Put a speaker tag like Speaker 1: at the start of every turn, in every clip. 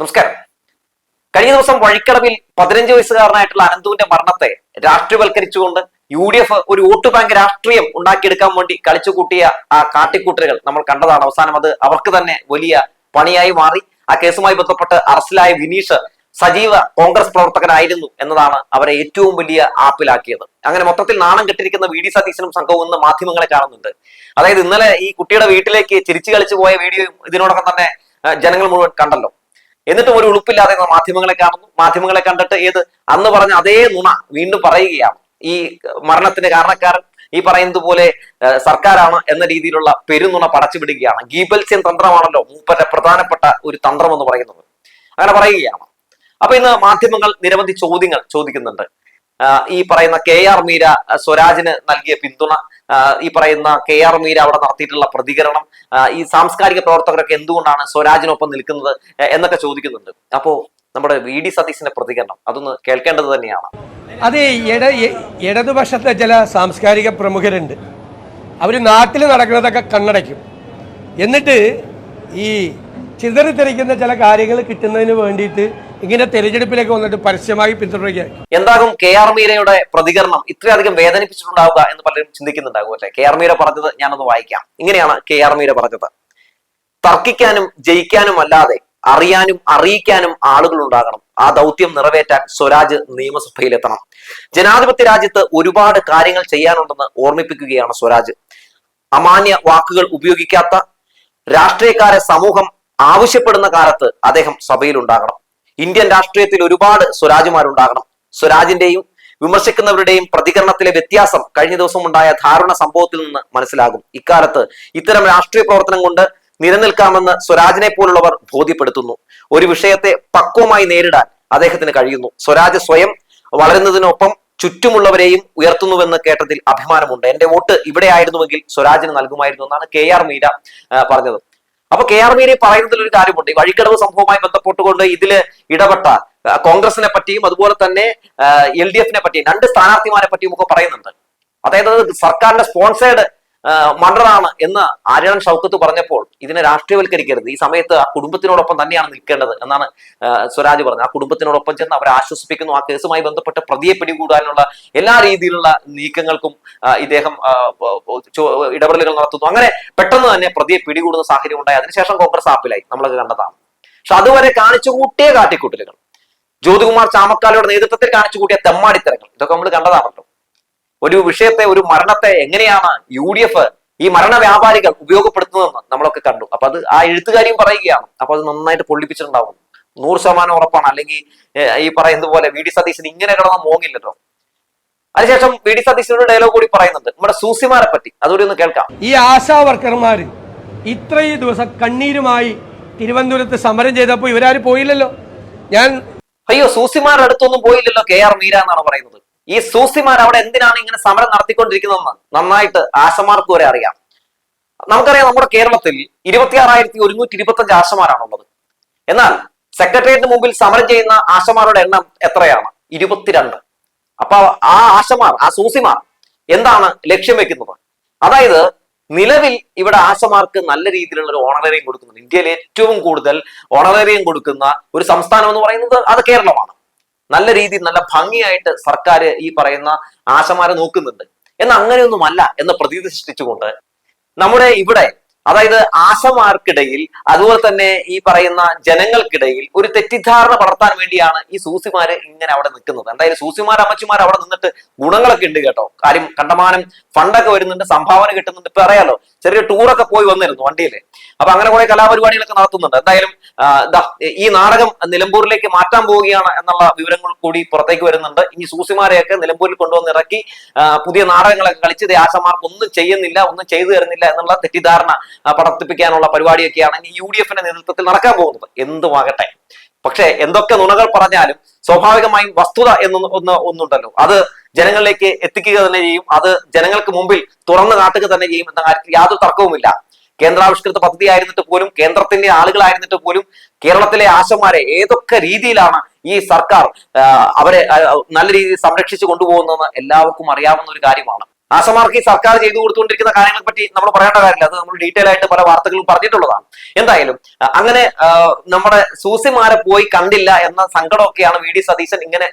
Speaker 1: നമസ്കാരം. കഴിഞ്ഞ ദിവസം വഴിക്കടവിൽ പതിനഞ്ച് വയസ്സുകാരനായിട്ടുള്ള അനന്തുവിന്റെ മരണത്തെ രാഷ്ട്രീയവൽക്കരിച്ചുകൊണ്ട് യു ഡി എഫ് ഒരു വോട്ട് ബാങ്ക് രാഷ്ട്രീയം ഉണ്ടാക്കിയെടുക്കാൻ വേണ്ടി കളിച്ചു കൂട്ടിയ ആ കാട്ടിക്കൂട്ടലുകൾ നമ്മൾ കണ്ടതാണ്. അവസാനം അത് അവർക്ക് തന്നെ വലിയ പണിയായി മാറി. ആ കേസുമായി ബന്ധപ്പെട്ട് അറസ്റ്റിലായ വിനീഷ് സജീവ കോൺഗ്രസ് പ്രവർത്തകനായിരുന്നു എന്നതാണ് അവരെ ഏറ്റവും വലിയ ആപ്പിലാക്കിയത്. അങ്ങനെ മൊത്തത്തിൽ നാണം കെട്ടിരിക്കുന്ന വി ഡി സതീശനും സംഘവും ഇന്ന് മാധ്യമങ്ങളെ കാണുന്നുണ്ട്. അതായത് ഇന്നലെ ഈ കുട്ടിയുടെ വീട്ടിലേക്ക് ചിരിച്ചു കളിച്ചു പോയ വീഡിയോ ഇതിനോടൊപ്പം തന്നെ ജനങ്ങൾ മുഴുവൻ കണ്ടല്ലോ. എന്നിട്ടും ഒരു ഉളുപ്പില്ലാതെ മാധ്യമങ്ങളെ കാണുന്നു. മാധ്യമങ്ങളെ കണ്ടിട്ട് ഏത്? അന്ന് പറഞ്ഞ അതേ നുണ വീണ്ടും പറയുകയാണ്. ഈ മരണത്തിന് കാരണക്കാരൻ ഈ പറയുന്നത് പോലെ സർക്കാരാണ് എന്ന രീതിയിലുള്ള പെരുന്നുണ പടച്ചു വിടുകയാണ് ഗീബൽസ്യൻ തന്ത്രമാണല്ലോ മൂപ്പരുടെ പ്രധാനപ്പെട്ട ഒരു തന്ത്രം എന്ന് പറയുന്നത്. അങ്ങനെ പറയുകയാണ്. അപ്പൊ ഇന്ന് മാധ്യമങ്ങൾ നിരവധി ചോദ്യങ്ങൾ ചോദിക്കുന്നുണ്ട്. ഈ പറയുന്ന കെ ആർ മീര സ്വരാജിന് നൽകിയ പിന്തുണ ഈ പറയുന്ന കെ ആർ മീര അവിടെ നടത്തിയിട്ടുള്ള പ്രതികരണം ഈ സാംസ്കാരിക പ്രവർത്തകരൊക്കെ എന്തുകൊണ്ടാണ് സ്വരാജിനൊപ്പം നിൽക്കുന്നത് എന്നൊക്കെ ചോദിക്കുന്നുണ്ട്. അപ്പോ നമ്മുടെ വി ഡി സതീശന്റെ പ്രതികരണം അതൊന്ന് കേൾക്കേണ്ടത് തന്നെയാണ്.
Speaker 2: അത് ഇട ഇടതുപക്ഷത്തെ ചില സാംസ്കാരിക പ്രമുഖരുണ്ട്. അവർ നാട്ടിൽ നടക്കുന്നതൊക്കെ കണ്ണടയ്ക്കും. എന്നിട്ട് ഈ ചിതറിത്തെറിക്കുന്ന ചില കാര്യങ്ങൾ കിട്ടുന്നതിന് വേണ്ടിയിട്ട് ഇങ്ങനെ തെരഞ്ഞെടുപ്പിലേക്ക് വന്നിട്ട് പരസ്യമായി പിന്തുണയ്ക്കുക
Speaker 1: എന്താകും കെ ആർ മീരയുടെ പ്രതികരണം ഇത്രയധികം വേദനിപ്പിച്ചിട്ടുണ്ടാവുക എന്ന് പലരും ചിന്തിക്കുന്നുണ്ടാകും അല്ലെ? കെ ആർ മീര പറഞ്ഞത് ഞാനൊന്ന് വായിക്കാം. ഇങ്ങനെയാണ് കെ ആർ മീര പറഞ്ഞത്. തർക്കിക്കാനും ജയിക്കാനും അല്ലാതെ അറിയാനും അറിയിക്കാനും ആളുകൾ ഉണ്ടാകണം. ആ ദൗത്യം നിറവേറ്റാൻ സ്വരാജ് നിയമസഭയിലെത്തണം. ജനാധിപത്യ രാജ്യത്ത് ഒരുപാട് കാര്യങ്ങൾ ചെയ്യാനുണ്ടെന്ന് ഓർമ്മിപ്പിക്കുകയാണ് സ്വരാജ്. അമാന്യ വാക്കുകൾ ഉപയോഗിക്കാത്ത രാഷ്ട്രീയക്കാരെ സമൂഹം ആവശ്യപ്പെടുന്ന കാലത്ത് അദ്ദേഹം സഭയിൽ ഉണ്ടാകണം. ഇന്ത്യൻ രാഷ്ട്രീയത്തിൽ ഒരുപാട് സ്വരാജുമാരുണ്ടാകണം. സ്വരാജിന്റെയും വിമർശിക്കുന്നവരുടെയും പ്രതികരണത്തിലെ വ്യത്യാസം കഴിഞ്ഞ ദിവസം ഉണ്ടായ ധാരണ സംഭവത്തിൽ നിന്ന് മനസ്സിലാകും. ഇക്കാലത്ത് ഇത്തരം രാഷ്ട്രീയ പ്രവർത്തനം കൊണ്ട് നിലനിൽക്കാമെന്ന് സ്വരാജിനെ പോലുള്ളവർ ബോധ്യപ്പെടുത്തുന്നു. ഒരു വിഷയത്തെ പക്വമായി നേരിടാൻ അദ്ദേഹത്തിന് കഴിയുന്നു. സ്വരാജ് സ്വയം വളരുന്നതിനൊപ്പം ചുറ്റുമുള്ളവരെയും ഉയർത്തുന്നുവെന്ന് കേട്ടതിൽ അഭിമാനമുണ്ട്. എന്റെ വോട്ട് ഇവിടെ ആയിരുന്നുവെങ്കിൽ സ്വരാജിന് നൽകുമായിരുന്നു എന്നാണ് കെ ആർ മീര പറഞ്ഞത്. അപ്പൊ കെ ആർ മീരി പറയുന്നതിൽ ഒരു കാര്യമുണ്ട്. ഈ വഴിക്കടവ് സംഭവവുമായി ബന്ധപ്പെട്ടുകൊണ്ട് ഇതിൽ ഇടപെട്ട കോൺഗ്രസിനെ പറ്റിയും അതുപോലെ തന്നെ എൽ ഡി എഫിനെ പറ്റിയും രണ്ട് സ്ഥാനാർത്ഥിമാരെ പറ്റിയും ഒക്കെ പറയുന്നുണ്ട്. അതായത് സർക്കാരിന്റെ സ്പോൺസേഡ് മണ്ടറാണ് എന്ന് ആര്യൻ ഷൗക്കത്ത് പറഞ്ഞപ്പോൾ ഇതിനെ രാഷ്ട്രീയവൽക്കരിക്കരുത്. ഈ സമയത്ത് ആ കുടുംബത്തിനോടൊപ്പം തന്നെയാണ് നിൽക്കേണ്ടത് എന്നാണ് സ്വരാജ് പറഞ്ഞത്. ആ കുടുംബത്തിനോടൊപ്പം ചെന്ന് അവരെ ആശ്വസിപ്പിക്കുന്നു. ആ കേസുമായി ബന്ധപ്പെട്ട് പ്രതിയെ പിടികൂടാനുള്ള എല്ലാ രീതിയിലുള്ള നീക്കങ്ങൾക്കും ഇദ്ദേഹം ഇടപെടലുകൾ നടത്തുന്നു. അങ്ങനെ പെട്ടെന്ന് തന്നെ പ്രതിയെ പിടികൂടുന്ന സാഹചര്യം ഉണ്ടായി. അതിനുശേഷം കോൺഗ്രസ് ആപ്പിലായി. നമ്മളൊക്കെ കണ്ടതാണ്. പക്ഷെ അതുവരെ കാണിച്ചു കൂട്ടിയ കാട്ടിക്കൂട്ടലുകൾ. ജ്യോതികുമാർ ചാമക്കാലയുടെ നേതൃത്വത്തിൽ കാണിച്ചു കൂട്ടിയ തെമ്മാടിത്തരങ്ങൾ. ഇതൊക്കെ നമ്മൾ കണ്ടതാണല്ലോ. ഒരു വിഷയത്തെ ഒരു മരണത്തെ എങ്ങനെയാണ് യു ഡി എഫ് ഈ മരണ വ്യാപാരികൾ ഉപയോഗപ്പെടുത്തുന്നതെന്ന് നമ്മളൊക്കെ കണ്ടു. അപ്പൊ അത് ആ എഴുത്തുകാരിയും പറയുകയാണ്. അപ്പൊ അത് നന്നായിട്ട് പൊള്ളിപ്പിച്ചിട്ടുണ്ടാവും. നൂറ് ശതമാനം ഉറപ്പാണ്. അല്ലെങ്കിൽ ഈ പറയുന്നത് പോലെ വി ഡി സതീശൻ ഇങ്ങനെ കിടന്ന മോങ്ങില്ലല്ലോ. അതിനുശേഷം വി ഡി സതീശനോട് ഡയലോഗ് കൂടി പറയുന്നുണ്ട്. നമ്മുടെ സൂസിമാരെ പറ്റി. അതുകൂടി ഒന്ന് കേൾക്കാം.
Speaker 2: ഈ ആശാ വർക്കർമാർ ഇത്രയും ദിവസം കണ്ണീരുമായി തിരുവനന്തപുരത്ത് സമരം ചെയ്തപ്പോൾ ഇവരാരും പോയില്ലല്ലോ. ഞാൻ
Speaker 1: അയ്യോ സൂസിമാരുടെ അടുത്തൊന്നും പോയില്ലല്ലോ കെ ആർ മീര എന്നാണ് പറയുന്നത്. ഈ സൂസിമാർ അവിടെ എന്തിനാണ് ഇങ്ങനെ സമരം നടത്തിക്കൊണ്ടിരിക്കുന്നതെന്ന് നന്നായിട്ട് ആശമാർക്ക് വരെ അറിയാം. നമുക്കറിയാം നമ്മുടെ കേരളത്തിൽ ഇരുപത്തിയാറായിരത്തി ഒരുന്നൂറ്റി ഇരുപത്തി അഞ്ച് ആശമാരാണുള്ളത്. എന്നാൽ സെക്രട്ടേറിയറ്റിന് മുമ്പിൽ സമരം ചെയ്യുന്ന ആശമാരുടെ എണ്ണം എത്രയാണ്? ഇരുപത്തിരണ്ട്. അപ്പൊ ആ ആശമാർ ആ സൂസിമാർ എന്താണ് ലക്ഷ്യം വെക്കുന്നത്? അതായത് നിലവിൽ ഇവിടെ ആശമാർക്ക് നല്ല രീതിയിലുള്ള ഒരു ഓണറേറിയം കൊടുക്കുന്നുണ്ട്. ഇന്ത്യയിൽ ഏറ്റവും കൂടുതൽ ഓണറേറിയം കൊടുക്കുന്ന ഒരു സംസ്ഥാനം എന്ന് പറയുന്നത് അത് കേരളമാണ്. നല്ല രീതിയിൽ നല്ല ഭംഗിയായിട്ട് സർക്കാർ ഈ പറയുന്ന ആശമാരെ നോക്കുന്നുണ്ട്. എന്നാൽ അങ്ങനെയൊന്നുമല്ല എന്ന പ്രതീതി സൃഷ്ടിച്ചുകൊണ്ട് നമ്മുടെ ഇവിടെ അതായത് ആശമാർക്കിടയിൽ അതുപോലെ തന്നെ ഈ പറയുന്ന ജനങ്ങൾക്കിടയിൽ ഒരു തെറ്റിദ്ധാരണ പടർത്താൻ വേണ്ടിയാണ് ഈ സൂസിമാര് ഇങ്ങനെ അവിടെ നിൽക്കുന്നത്. എന്തായാലും സൂസിമാർ അമ്മച്ചിമാർ അവിടെ നിന്നിട്ട് ഗുണങ്ങളൊക്കെ ഉണ്ട് കേട്ടോ. കാര്യം കണ്ടമാനം ഫണ്ടൊക്കെ വരുന്നുണ്ട് സംഭാവന കിട്ടുന്നുണ്ട്. ഇപ്പൊ അറിയാലോ ചെറിയ ടൂറൊക്കെ പോയി വന്നിരുന്നു വണ്ടിയിൽ അപ്പൊ അങ്ങനെ കുറെ കലാപരിപാടികളൊക്കെ നടത്തുന്നുണ്ട്. എന്തായാലും ഈ നാടകം നിലമ്പൂരിലേക്ക് മാറ്റാൻ പോവുകയാണ് എന്നുള്ള വിവരങ്ങൾ കൂടി പുറത്തേക്ക് വരുന്നുണ്ട്. ഇനി സൂസിമാരെയൊക്കെ നിലമ്പൂരിൽ കൊണ്ടുവന്ന് ഇറക്കി പുതിയ നാടകങ്ങളൊക്കെ കളിച്ച് ദേ ആശമാർക്ക് ഒന്നും ചെയ്യുന്നില്ല ഒന്നും ചെയ്തു തരുന്നില്ല എന്നുള്ള തെറ്റിദ്ധാരണ പടർത്തിപ്പിക്കാനുള്ള പരിപാടിയൊക്കെയാണ് ഇനി യു ഡി എഫിന്റെ നേതൃത്വത്തിൽ നടക്കാൻ പോകുന്നത്. എന്തുമാകട്ടെ പക്ഷേ എന്തൊക്കെ നുണകൾ പറഞ്ഞാലും സ്വാഭാവികമായും വസ്തുത എന്ന് ഒന്ന് ഒന്നുണ്ടല്ലോ. അത് ജനങ്ങളിലേക്ക് എത്തിക്കുക തന്നെ ചെയ്യും. അത് ജനങ്ങൾക്ക് മുമ്പിൽ തുറന്നു കാട്ടുക തന്നെ ചെയ്യും എന്ന കാര്യത്തിൽ യാതൊരു തർക്കവുമില്ല. കേന്ദ്രാവിഷ്കൃത പദ്ധതി ആയിരുന്നിട്ട് പോലും കേന്ദ്രത്തിന്റെ ആളുകളായിരുന്നിട്ട് പോലും കേരളത്തിലെ ആശമാരെ ഏതൊക്കെ രീതിയിലാണ് ഈ സർക്കാർ അവരെ നല്ല രീതിയിൽ സംരക്ഷിച്ചു കൊണ്ടുപോകുന്നതെന്ന് എല്ലാവർക്കും അറിയാവുന്ന ഒരു കാര്യമാണ്. ആശമാർക്ക് ഈ സർക്കാർ ചെയ്തു കൊടുത്തുകൊണ്ടിരിക്കുന്ന കാര്യങ്ങളെ പറ്റി നമ്മൾ പറയേണ്ട കാര്യമില്ല. അത് നമ്മൾ ഡീറ്റെയിൽ ആയിട്ട് പല വാർത്തകളും പറഞ്ഞിട്ടുള്ളതാണ്. എന്തായാലും അങ്ങനെ നമ്മുടെ സൂസിമാരെ പോയി കണ്ടില്ല എന്ന സങ്കടമൊക്കെയാണ് വി ഡി സതീശൻ ഇങ്ങനെ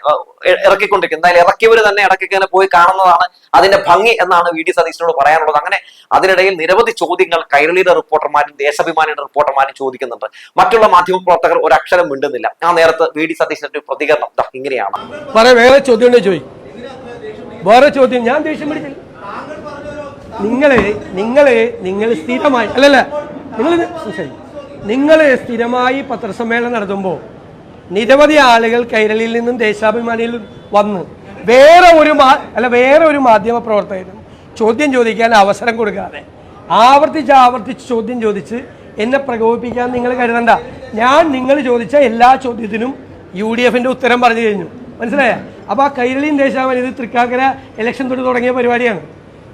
Speaker 1: ഇറക്കിക്കൊണ്ടിരിക്കുന്നത്. എന്തായാലും ഇറക്കിയവർ തന്നെ ഇടയ്ക്ക് ഇങ്ങനെ പോയി കാണുന്നതാണ് അതിന്റെ ഭംഗി എന്നാണ് വി ഡി സതീശനോട് പറയാനുള്ളത്. അങ്ങനെ അതിനിടയിൽ നിരവധി ചോദ്യങ്ങൾ കൈരളിയുടെ റിപ്പോർട്ടർമാരും ദേശാഭിമാനിയുടെ റിപ്പോർട്ടർമാരും ചോദിക്കുന്നുണ്ട്. മറ്റുള്ള മാധ്യമ പ്രവർത്തകർ ഒരു അക്ഷരം മിണ്ടുന്നില്ല. ആ നേരത്ത് വി ഡി സതീശന്റെ പ്രതികരണം ഇങ്ങനെയാണ്.
Speaker 2: വേറെ വേറെ ചോദ്യം ഞാൻ ദേഷ്യം പിടിച്ചില്ല. നിങ്ങൾ നിങ്ങൾ നിങ്ങൾ സ്ഥിരമായി അല്ലല്ല നിങ്ങൾ നിങ്ങൾ സ്ഥിരമായി പത്രസമ്മേളനം നടത്തുമ്പോൾ നിരവധി ആളുകൾ കൈരളിയിൽ നിന്നും ദേശാഭിമാനിയിൽ വന്ന് വേറെ ഒരു അല്ല വേറെ ഒരു മാധ്യമ പ്രവർത്തകനും ചോദ്യം ചോദിക്കാൻ അവസരം കൊടുക്കാതെ ആവർത്തിച്ച് ആവർത്തിച്ച് ചോദ്യം ചോദിച്ച് എന്നെ പ്രകോപിപ്പിക്കാൻ നിങ്ങൾ കരുതണ്ട. ഞാൻ നിങ്ങൾ ചോദിച്ച എല്ലാ ചോദ്യത്തിനും യു ഡി എഫിന്റെ ഉത്തരം പറഞ്ഞു കഴിഞ്ഞു. മനസ്സിലായ? അപ്പോൾ ആ കൈരളിയും ദേശാഭിമാനി ഇത് തൃക്കാക്കര ഇലക്ഷൻ തൊട്ട് തുടങ്ങിയ പരിപാടിയാണ്.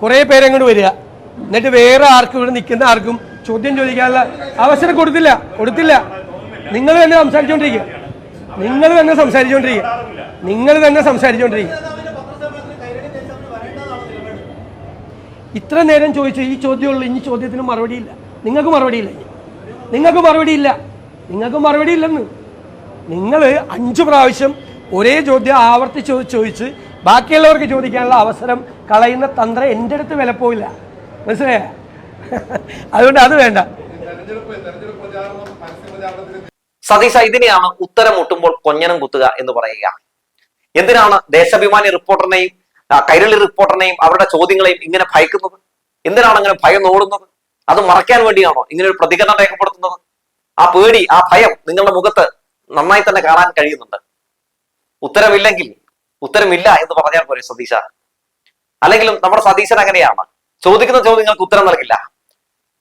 Speaker 2: കുറേ പേരങ്ങോട്ട് വരിക. എന്നിട്ട് വേറെ ആർക്കും ഇവിടെ നിൽക്കുന്ന ആർക്കും ചോദ്യം ചോദിക്കാനുള്ള അവസരം കൊടുത്തില്ല. കൊടുത്തില്ല. നിങ്ങൾ തന്നെ സംസാരിച്ചുകൊണ്ടിരിക്കുക നിങ്ങൾ തന്നെ സംസാരിച്ചുകൊണ്ടിരിക്കുക നിങ്ങൾ തന്നെ സംസാരിച്ചുകൊണ്ടിരിക്കുക ഇത്ര നേരം ചോദിച്ചു ഈ ചോദ്യമുള്ളൂ ഇനി ചോദ്യത്തിന് മറുപടിയില്ല നിങ്ങൾക്ക് മറുപടിയില്ല. നിങ്ങൾക്ക് മറുപടിയില്ല നിങ്ങൾക്ക് മറുപടി ഇല്ലെന്ന്. നിങ്ങൾ അഞ്ചു പ്രാവശ്യം ഒരേ ചോദ്യം ആവർത്തിച്ച് ചോദിച്ച് ബാക്കിയുള്ളവർക്ക് ചോദിക്കാനുള്ള അവസരം കളയുന്ന തന്ത്രം എന്റെ അടുത്ത് വിലപ്പോവില്ല മനസ്സിലായ? അതുകൊണ്ട് അത് വേണ്ട.
Speaker 1: സതീശ ഇതിനെയാണ് ഉത്തരം മുട്ടുമ്പോൾ കൊഞ്ഞനം കുത്തുക എന്ന് പറയുക. എന്തിനാണ് ദേശാഭിമാനി റിപ്പോർട്ടറിനെയും കൈരളി റിപ്പോർട്ടറിനെയും അവരുടെ ചോദ്യങ്ങളെയും ഇങ്ങനെ ഭയക്കുന്നത്? എന്തിനാണ് അങ്ങനെ ഭയം ഓടുന്നത്? അത് മറയ്ക്കാൻ വേണ്ടിയാണോ ഇങ്ങനെ ഒരു പ്രതികരണം രേഖപ്പെടുത്തുന്നത്? ആ പേടി ആ ഭയം നിങ്ങളുടെ മുഖത്ത് നന്നായി തന്നെ കാണാൻ കഴിയുന്നുണ്ട്. ഉത്തരമില്ലെങ്കിൽ ഉത്തരമില്ല എന്ന് പറഞ്ഞാൽ പോരെ സതീശ. അല്ലെങ്കിലും നമ്മുടെ സതീശൻ അങ്ങനെയാണ്. ചോദിക്കുന്ന ചോദ്യങ്ങൾക്ക് ഉത്തരം നൽകില്ല.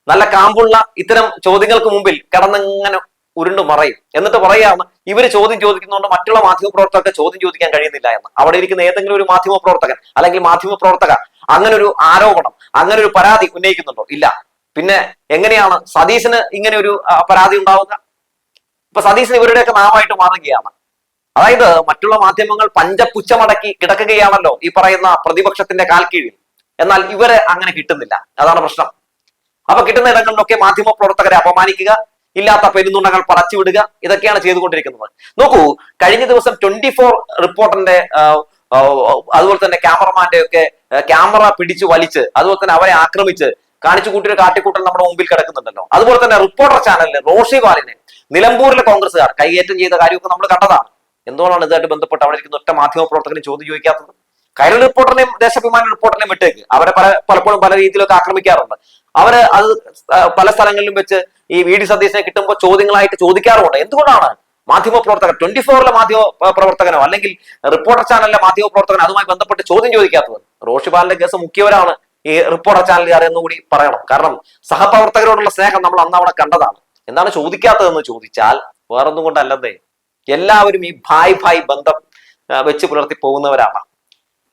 Speaker 1: നല്ല കാമ്പുള്ള ഇത്തരം ചോദ്യങ്ങൾക്ക് മുമ്പിൽ കടന്നിങ്ങനെ ഉരുണ്ടു മറയും. എന്നിട്ട് പറയാണ് ഇവർ ചോദ്യം ചോദിക്കുന്നതുകൊണ്ട് മറ്റുള്ള മാധ്യമ പ്രവർത്തകർക്ക് ചോദ്യം ചോദിക്കാൻ കഴിയുന്നില്ല എന്ന്. അവിടെ ഇരിക്കുന്ന ഏതെങ്കിലും ഒരു മാധ്യമ പ്രവർത്തകൻ അല്ലെങ്കിൽ മാധ്യമ പ്രവർത്തക അങ്ങനെ ഒരു ആരോപണം അങ്ങനെ ഒരു പരാതി ഉന്നയിക്കുന്നുണ്ടോ? ഇല്ല. പിന്നെ എങ്ങനെയാണ് സതീശന് ഇങ്ങനെ ഒരു പരാതി ഉണ്ടാവുക? ഇപ്പൊ സതീശൻ ഇവരുടെയൊക്കെ നാമായിട്ട് മാറുകയാണ്. അതായത് മറ്റുള്ള മാധ്യമങ്ങൾ പഞ്ചപുച്ഛമടക്കി കിടക്കുകയാണല്ലോ ഈ പറയുന്ന പ്രതിപക്ഷത്തിന്റെ കാൽക്കീഴിൽ. കീഴിൽ എന്നാൽ ഇവരെ അങ്ങനെ കിട്ടുന്നില്ല. അതാണ് പ്രശ്നം. അപ്പൊ കിട്ടുന്ന ഇടങ്ങളിലൊക്കെ മാധ്യമ പ്രവർത്തകരെ അപമാനിക്കുക ഇല്ലാത്ത പെരുന്നുണ്ടങ്ങൾ പറച്ചുവിടുക ഇതൊക്കെയാണ് ചെയ്തുകൊണ്ടിരിക്കുന്നത്. നോക്കൂ കഴിഞ്ഞ ദിവസം ട്വന്റി ഫോർ ആ, അതുപോലെ തന്നെ ക്യാമറമാന്റെ ഒക്കെ ക്യാമറ പിടിച്ചു വലിച്ച് അതുപോലെ തന്നെ അവരെ ആക്രമിച്ച് കാണിച്ചു കൂട്ടിയൊരു കാട്ടിക്കൂട്ടൽ നമ്മുടെ മുമ്പിൽ കിടക്കുന്നുണ്ടല്ലോ. അതുപോലെ തന്നെ റിപ്പോർട്ടർ ചാനലിൽ റോഷി ബാലിനെ നിലമ്പൂരിലെ കോൺഗ്രസ്സുകാർ കൈയേറ്റം ചെയ്ത കാര്യമൊക്കെ നമ്മൾ കണ്ടതാണ്. എന്തുകൊണ്ടാണ് ഇതായിട്ട് ബന്ധപ്പെട്ട് അവിടെ ഇരിക്കുന്ന ഒറ്റ മാധ്യമ പ്രവർത്തകനും ചോദ്യം ചോദിക്കാത്തത്? കൈരളി റിപ്പോർട്ടറിനെയും ദേശാഭിമാനി റിപ്പോർട്ടറിനെയും വിട്ടേക്ക്. അവരെ പല പലപ്പോഴും പല രീതിയിലൊക്കെ ആക്രമിക്കാറുണ്ട്. അവർ അത് പല സ്ഥലങ്ങളിലും വെച്ച് ഈ വി ഡി സതീശനെ കിട്ടുമ്പോൾ ചോദ്യങ്ങളായിട്ട് ചോദിക്കാറുമുണ്ട്. എന്തുകൊണ്ടാണ് മാധ്യമ പ്രവർത്തകർ ട്വന്റി ഫോറിലെ മാധ്യമ പ്രവർത്തകനോ അല്ലെങ്കിൽ റിപ്പോർട്ടർ ചാനലിലെ മാധ്യമ പ്രവർത്തകനോ അതുമായി ബന്ധപ്പെട്ട് ചോദ്യം ചോദിക്കാത്തത്? റോഷിബാലിന്റെ കേസ് മുഖ്യവരാണ് ഈ റിപ്പോർട്ടർ ചാനലുകാർ എന്ന് കൂടി പറയണം. കാരണം സഹപ്രവർത്തകരോടുള്ള സ്നേഹം നമ്മൾ അന്ന് അവിടെ കണ്ടതാണ്. എന്താണ് ചോദിക്കാത്തതെന്ന് ചോദിച്ചാൽ വേറൊന്നും കൊണ്ടല്ലതേ. എല്ലാവരും ഈ ഭായ് ഭായ് ബന്ധം വെച്ച് പുലർത്തി പോകുന്നവരാണ്.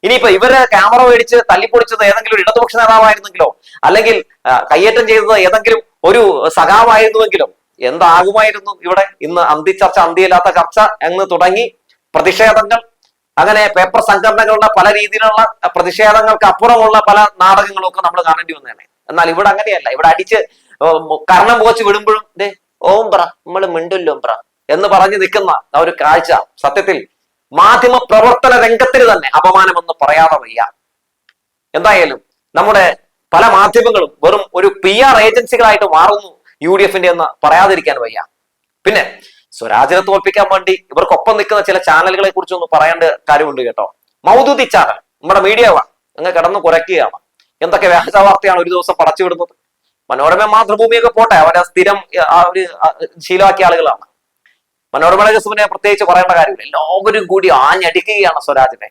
Speaker 1: ഇനിയിപ്പോ ഇവർ ക്യാമറ മേടിച്ച് തല്ലിപ്പൊളിച്ചത് ഏതെങ്കിലും ഒരു ഇടതുപക്ഷ നേതാവായിരുന്നെങ്കിലോ അല്ലെങ്കിൽ കയ്യേറ്റം ചെയ്തത് ഏതെങ്കിലും ഒരു സഖാവായിരുന്നുവെങ്കിലും എന്താകുമായിരുന്നു ഇവിടെ ഇന്ന് അന്തിച്ചർച്ച അന്തിയില്ലാത്ത ചർച്ച എന്ന് തുടങ്ങി പ്രതിഷേധങ്ങൾ അങ്ങനെ പേപ്പർ സംഘടനകളുടെ പല രീതിയിലുള്ള പ്രതിഷേധങ്ങൾക്ക് അപ്പുറമുള്ള പല നാടകങ്ങളും ഒക്കെ നമ്മൾ കാണേണ്ടി വന്നതാണ്. എന്നാൽ ഇവിടെ അങ്ങനെയല്ല. ഇവിടെ അടിച്ച് കർണം പോച്ച് വിടുമ്പോഴും ഓം പറ നമ്മൾ ഓം ബ്ര എന്ന് പറഞ്ഞു നിൽക്കുന്ന ആ ഒരു കാഴ്ച സത്യത്തിൽ മാധ്യമ പ്രവർത്തന രംഗത്തിന് തന്നെ അപമാനമെന്ന് പറയാതെ വയ്യ. എന്തായാലും നമ്മുടെ പല മാധ്യമങ്ങളും വെറും ഒരു പി ആർ ഏജൻസികളായിട്ട് മാറുന്നു യു ഡി എഫിന്റെ എന്ന് പറയാതിരിക്കാൻ വയ്യ. പിന്നെ സ്വരാജിനെ തോൽപ്പിക്കാൻ വേണ്ടി ഇവർക്കൊപ്പം നിൽക്കുന്ന ചില ചാനലുകളെ കുറിച്ച് ഒന്ന് പറയേണ്ട കാര്യമുണ്ട് കേട്ടോ. മൗദൂദി ചാനൽ നമ്മുടെ മീഡിയ അങ്ങ് കിടന്ന് കുറയ്ക്കുകയാണ് എന്തൊക്കെ വ്യാജ വാർത്തയാണ് ഒരു ദിവസം പടച്ചു വിടുന്നത് മനോരമ മാതൃഭൂമിയൊക്കെ പോട്ടെ അവരെ സ്ഥിരം ആ ഒരു ശീലമാക്കിയ ആളുകളാണ്. മനോരമ ജസുവിനെ പ്രത്യേകിച്ച് പറയേണ്ട കാര്യമില്ല. എല്ലാവരും കൂടി ആഞ്ഞടിക്കുകയാണ് സ്വരാജിനെ.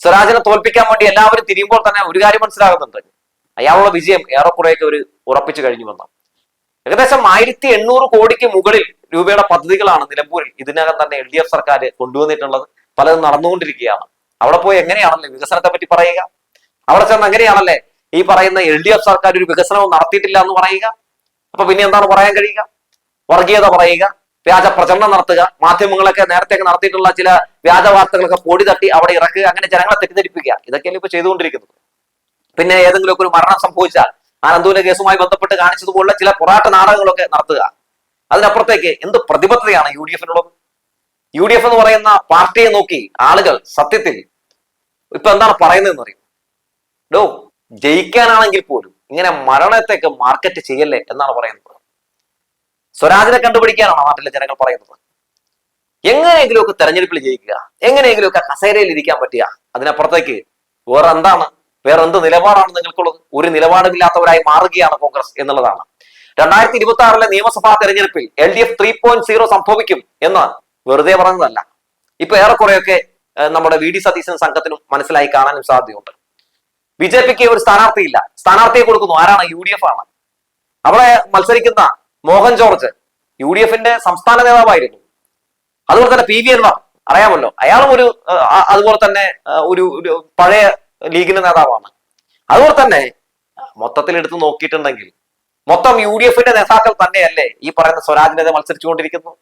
Speaker 1: സ്വരാജിനെ തോൽപ്പിക്കാൻ വേണ്ടി എല്ലാവരും തിരിയുമ്പോൾ തന്നെ ഒരു കാര്യം മനസ്സിലാകുന്നുണ്ട്. അയാളുള്ള വിജയം ഏറെക്കുറെയൊക്കെ ഒരു ഉറപ്പിച്ചു കഴിഞ്ഞു വന്നു. ഏകദേശം ആയിരത്തി എണ്ണൂറ് കോടിക്ക് മുകളിൽ രൂപയുടെ പദ്ധതികളാണ് നിലമ്പൂരിൽ ഇതിനകം തന്നെ എൽ ഡി എഫ് സർക്കാർ കൊണ്ടുവന്നിട്ടുള്ളത്. പലതും നടന്നുകൊണ്ടിരിക്കുകയാണ്. അവിടെ പോയി എങ്ങനെയാണല്ലേ വികസനത്തെ പറ്റി പറയുക? അവിടെ ചെന്ന് എങ്ങനെയാണല്ലേ ഈ പറയുന്ന എൽ ഡി എഫ് സർക്കാർ ഒരു വികസനവും നടത്തിയിട്ടില്ല എന്ന് പറയുക? അപ്പൊ പിന്നെ എന്താണ് പറയാൻ കഴിയുക? വർഗീയത പറയുക? വ്യാജ പ്രചരണം നടത്തുക മാധ്യമങ്ങളൊക്കെ നേരത്തെ നടത്തിയിട്ടുള്ള ചില വ്യാജ വാർത്തകളൊക്കെ പൊടി തട്ടി അവിടെ ഇറക്കുക അങ്ങനെ ജനങ്ങളെ തെറ്റിദ്ധരിപ്പിക്കുക. ഇതൊക്കെയല്ലേ ഇപ്പൊ ചെയ്തുകൊണ്ടിരിക്കുന്നത്. പിന്നെ ഏതെങ്കിലുമൊക്കെ ഒരു മരണം സംഭവിച്ചാൽ ആനന്ദുവിന്റെ കേസുമായി ബന്ധപ്പെട്ട് കാണിച്ചതുപോലുള്ള ചില പൊറാട്ട നാടകങ്ങളൊക്കെ നടത്തുക. അതിനപ്പുറത്തേക്ക് എന്ത് പ്രതിബദ്ധതയാണ് യു ഡി എഫിനുള്ളത് യു ഡി എഫ് എന്ന് പറയുന്ന പാർട്ടിയെ നോക്കി ആളുകൾ സത്യത്തിൽ ഇപ്പൊ എന്താണ് പറയുന്നതെന്ന് അറിയും ഡോ ജയിക്കാനാണെങ്കിൽ പോലും ഇങ്ങനെ മരണത്തെയൊക്കെ മാർക്കറ്റ് ചെയ്യല്ലേ എന്നാണ് പറയുന്നത്. സ്വരാജിനെ കണ്ടുപിടിക്കാനാണ് നാട്ടിലെ ജനങ്ങൾ പറയുന്നത്? എങ്ങനെയെങ്കിലുമൊക്കെ തെരഞ്ഞെടുപ്പിൽ ജയിക്കുക. എങ്ങനെയെങ്കിലുമൊക്കെ കസേരയിൽ ഇരിക്കാൻ പറ്റുക. അതിനപ്പുറത്തേക്ക് വേറെ എന്താണ് വേറെ എന്ത് നിലപാടാണ് നിങ്ങൾക്കുള്ളത്? ഒരു നിലപാടുമില്ലാത്തവരായി മാറുകയാണ് കോൺഗ്രസ് എന്നുള്ളതാണ്. രണ്ടായിരത്തി ഇരുപത്തി ആറിലെ നിയമസഭാ തെരഞ്ഞെടുപ്പിൽ L D F three point zero സംഭവിക്കും എന്ന് വെറുതെ പറഞ്ഞതല്ല. ഇപ്പൊ ഏറെക്കുറെയൊക്കെ നമ്മുടെ വി ഡി സതീശൻ സംഘത്തിനും മനസ്സിലായി കാണാനും സാധ്യതയുണ്ട്. ബി ജെ പിക്ക് ഒരു സ്ഥാനാർത്ഥിയില്ല. സ്ഥാനാർത്ഥിയെ കൊടുക്കുന്നു. ആരാണ്? യു ഡി എഫ് ആണ്. അവിടെ മത്സരിക്കുന്ന മോഹൻ ജോർജ് യു ഡി എഫിന്റെ സംസ്ഥാന നേതാവായിരുന്നു. അതുപോലെ തന്നെ പി വി എന്ന അറിയാമല്ലോ? അയാളും ഒരു അതുപോലെ തന്നെ ഒരു പഴയ ലീഗിന്റെ നേതാവാണ്. അതുപോലെ തന്നെ മൊത്തത്തിൽ എടുത്ത് നോക്കിയിട്ടുണ്ടെങ്കിൽ മൊത്തം യു ഡി എഫിന്റെ നേതാക്കൾ തന്നെയല്ലേ ഈ പറയുന്ന സ്വരാജിനെതിരെ മത്സരിച്ചുകൊണ്ടിരിക്കുന്നു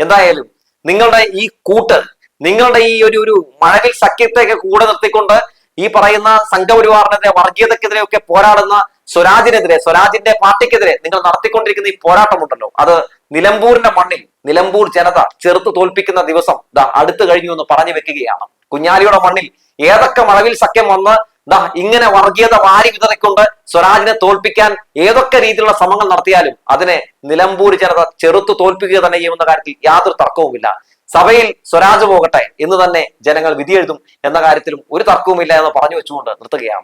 Speaker 1: എന്തായാലും നിങ്ങളുടെ ഈ കൂട്ട് നിങ്ങളുടെ ഈ ഒരു ഒരു മഴവിൽ സഖ്യത്തെയൊക്കെ കൂടെ നിർത്തിക്കൊണ്ട് ഈ പറയുന്ന സംഘപരിവാറിനെതിരെ വർഗീയതക്കെതിരെ ഒക്കെ പോരാടുന്ന സ്വരാജിനെതിരെ സ്വരാജിന്റെ പാർട്ടിക്കെതിരെ നിങ്ങൾ നടത്തിക്കൊണ്ടിരിക്കുന്ന ഈ പോരാട്ടമുണ്ടല്ലോ. അത് നിലമ്പൂരിന്റെ മണ്ണിൽ നിലമ്പൂർ ജനത ചെറുത്ത് തോൽപ്പിക്കുന്ന ദിവസം ദാ അടുത്തു കഴിഞ്ഞു എന്ന് പറഞ്ഞു വെക്കുകയാണ്. കുഞ്ഞാലിയുടെ മണ്ണിൽ ഏതൊക്കെ മഴവിൽ സഖ്യം വന്ന് ദാ ഇങ്ങനെ വർഗീയത വാരി വിതറിക്കൊണ്ട് സ്വരാജിനെ തോൽപ്പിക്കാൻ ഏതൊക്കെ രീതിയിലുള്ള ശ്രമങ്ങൾ നടത്തിയാലും അതിനെ നിലമ്പൂർ ജനത ചെറുത്ത് തോൽപ്പിക്കുക തന്നെ ചെയ്യുമെന്ന കാര്യത്തിൽ യാതൊരു തർക്കവുമില്ല. സഭയിൽ സ്വരാജ് പോകട്ടെ എന്ന് തന്നെ ജനങ്ങൾ വിധിയെഴുതും എന്ന കാര്യത്തിലും ഒരു തർക്കവുമില്ല എന്ന് പറഞ്ഞു വെച്ചുകൊണ്ട് നിർത്തുകയാണ്.